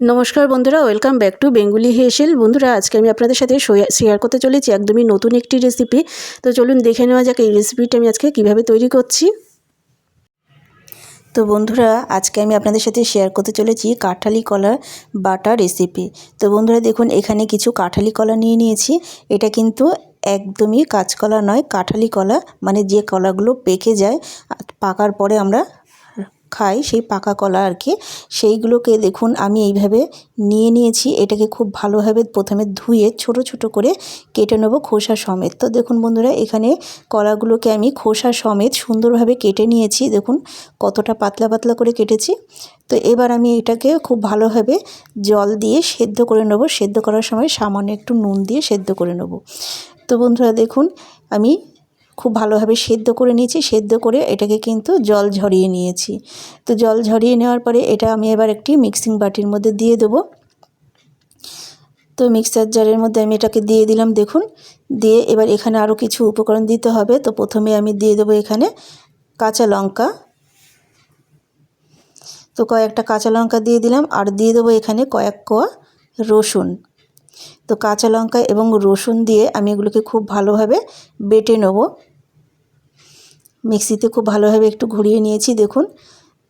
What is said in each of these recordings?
নমস্কার বন্ধুরা, welcome back to Bengali হেসেল। বন্ধুরা, আজকে আমি আপনাদের সাথে শেয়ার করতে চলেছি একদমই নতুন একটি রেসিপি তো চলুন দেখে নেওয়া যাক এই রেসিপিটা আমি আজকে কীভাবে তৈরি করছি। তো বন্ধুরা, আজকে আমি আপনাদের সাথে শেয়ার করতে চলেছি কাঁঠালি কলার বাটা রেসিপি তো বন্ধুরা, দেখুন, এখানে কিছু কাঁঠালি কলা নিয়ে নিয়েছি। এটা কিন্তু একদমই কাঁচকলা নয়, কাঁঠালি কলা মানে যে কলাগুলো পেকে যায় পাকার পরে আমরা খাই, সেই পাকা কলা আর কি, সেইগুলোকে দেখুন আমি এইভাবে নিয়ে নিয়েছি। এটাকে খুব ভালোভাবে প্রথমে ধুয়ে ছোট ছোট করে কেটে নেব খোসা সমেত। তো দেখুন বন্ধুরা, এখানে কলাগুলোকে আমি খোসা সমেত সুন্দরভাবে কেটে নিয়েছি। দেখুন কতটা পাতলা পাতলা করে কেটেছি। তো এবার আমি এটাকে খুব ভালোভাবে জল দিয়ে সেদ্ধ করে নেব। সেদ্ধ করার সময় সামান্য একটু নুন দিয়ে সেদ্ধ করে নেব। তো বন্ধুরা দেখুন, আমি খুব ভালোভাবে সেদ্ধ করে নিয়েছি, সেদ্ধ করে এটাকে কিন্তু জল ঝরিয়ে নিয়েছি। তো জল ঝরিয়ে নেওয়ার পরে এটা আমি এবার একটি মিক্সিং বাটির মধ্যে দিয়ে দেবো। তো মিক্সার জারের মধ্যে আমি এটাকে দিয়ে দিলাম, দেখুন। দিয়ে এবার এখানে আরও কিছু উপকরণ দিতে হবে। তো প্রথমে আমি দিয়ে দেবো এখানে কাঁচা লঙ্কা। তো কয়েকটা কাঁচা লঙ্কা দিয়ে দিলাম, আর দিয়ে দেবো এখানে কয়েক কোয়া রসুন। তো কাঁচা লঙ্কা এবং রসুন দিয়ে আমি এগুলোকে খুব ভালোভাবে বেটে নেব। মিক্সিতে খুব ভালোভাবে একটু ঘুরিয়ে নিয়েছি, দেখুন।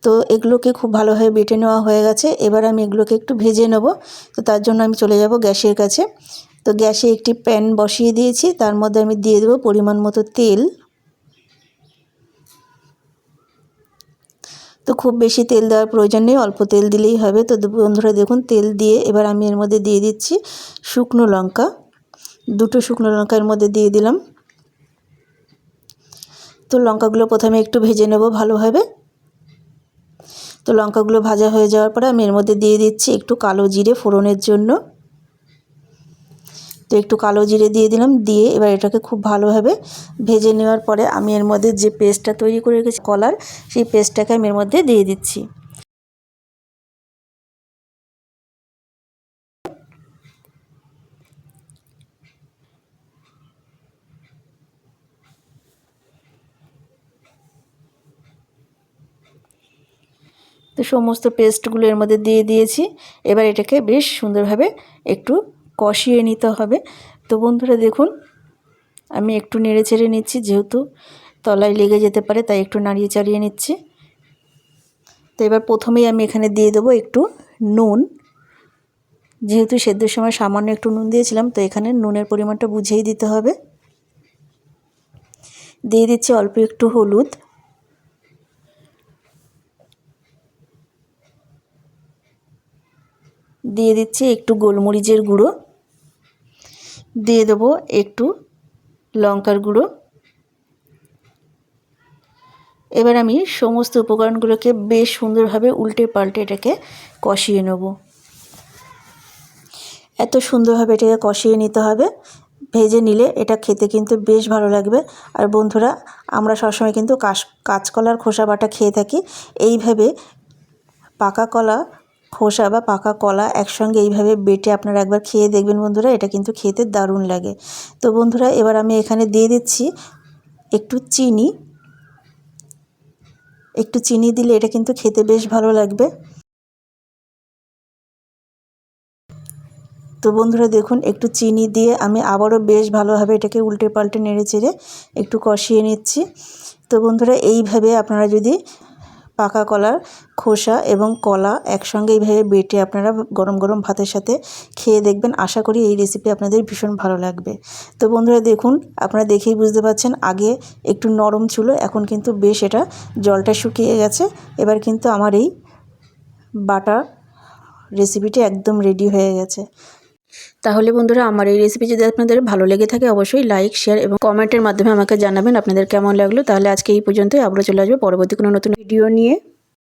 তো এগুলোকে খুব ভালোভাবে বেটে নেওয়া হয়ে গেছে। এবার আমি এগুলোকে একটু ভেজে নেব। তো তার জন্য আমি চলে যাব গ্যাসের কাছে। তো গ্যাসে একটি প্যান বসিয়ে দিয়েছি। তার মধ্যে আমি দিয়ে দেবো পরিমাণ মতো তেল। তো খুব বেশি তেল দেওয়ার প্রয়োজন নেই, অল্প তেল দিলেই হবে। তো বন্ধুরা, দেখুন, তেল দিয়ে এবার আমি এর মধ্যে দিয়ে দিচ্ছি শুকনো লঙ্কা। দুটো শুকনো লঙ্কার মধ্যে দিয়ে দিলাম। তো লঙ্কাগুলো প্রথমে একটু ভেজে নেব ভালোভাবে। তো লঙ্কাগুলো ভাজা হয়ে যাওয়ার পরে আমি এর মধ্যে দিয়ে দিচ্ছি একটু কালো জিরে ফোড়নের জন্য। তো একটু কালো জিরে দিয়ে দিলাম, দিয়ে এবার এটাকে খুব ভালোভাবে ভেজে নেওয়ার পরে আমি এর মধ্যে যে পেস্টটা তৈরি করে রেখেছি, কলার, সেই পেস্টটাকে আমি এর মধ্যে দিয়ে দিচ্ছি। তো সমস্ত পেস্টগুলো এর মধ্যে দিয়ে দিয়েছি। এবার এটাকে বেশ সুন্দরভাবে একটু কষিয়ে নিতে হবে। তো বন্ধুরা দেখুন, আমি একটু নেড়ে চেড়ে নিচ্ছি, যেহেতু তলায় লেগে যেতে পারে, তাই একটু নাড়িয়ে চাড়িয়ে নিচ্ছি। তো এবার প্রথমেই আমি এখানে দিয়ে দেবো একটু নুন। যেহেতু সেদ্ধর সময় সামান্য একটু নুন দিয়েছিলাম, তো এখানে নুনের পরিমাণটা বুঝেই দিতে হবে। দিয়ে দিচ্ছি অল্প একটু হলুদ। দিয়ে দিচ্ছি একটু গোলমরিচের গুঁড়ো। দিয়ে দেবো একটু লঙ্কার গুঁড়ো। এবার আমি সমস্ত উপকরণগুলোকে বেশ সুন্দরভাবে উল্টে পাল্টে এটাকে কষিয়ে নেব। এত সুন্দরভাবে এটাকে কষিয়ে নিতে হবে। ভেজে নিলে এটা খেতে কিন্তু বেশ ভালো লাগবে। আর বন্ধুরা, আমরা সবসময় কিন্তু কাশ, কাঁচকলার খোসা বাটা খেয়ে থাকি। এইভাবে পাকা কলা খোসা বা পাকা কলা একসঙ্গে এইভাবে বেটে আপনারা একবার খেয়ে দেখবেন বন্ধুরা, এটা কিন্তু খেতে দারুণ লাগে। তো বন্ধুরা, এবার আমি এখানে দিয়ে দিচ্ছি একটু চিনি। একটু চিনি দিলে এটা কিন্তু খেতে বেশ ভালো লাগবে। তো বন্ধুরা, দেখুন, একটু চিনি দিয়ে আমি আবারও বেশ ভালোভাবে এটাকে উল্টে পাল্টে নেড়ে চেড়ে একটু কষিয়ে নিচ্ছি। তো বন্ধুরা, এইভাবে আপনারা যদি পাকা কলার খোসা এবং কলা একসঙ্গে এইভাবে বেটে আপনারা গরম গরম ভাতের সাথে খেয়ে দেখবেন। আশা করি এই রেসিপি আপনাদের ভীষণ ভালো লাগবে। তো বন্ধুরা দেখুন, আপনারা দেখেই বুঝতে পারছেন, আগে একটু নরম ছিল, এখন কিন্তু বেশ এটা জলটা শুকিয়ে গেছে। এবার কিন্তু আমার এই বাটা রেসিপিটি একদম রেডি হয়ে গেছে। তাহলে বন্ধুরা, আমার এই রেসিপি যদি আপনাদের ভালো লেগে থাকে, অবশ্যই লাইক শেয়ার এবং কমেন্টের মাধ্যমে আমাকে জানাবেন আপনাদের কেমন লাগল। তাহলে আজকে এই পর্যন্তই। আবারও চলে আসবে পরবর্তী কোনো নতুন ভিডিও নিয়ে।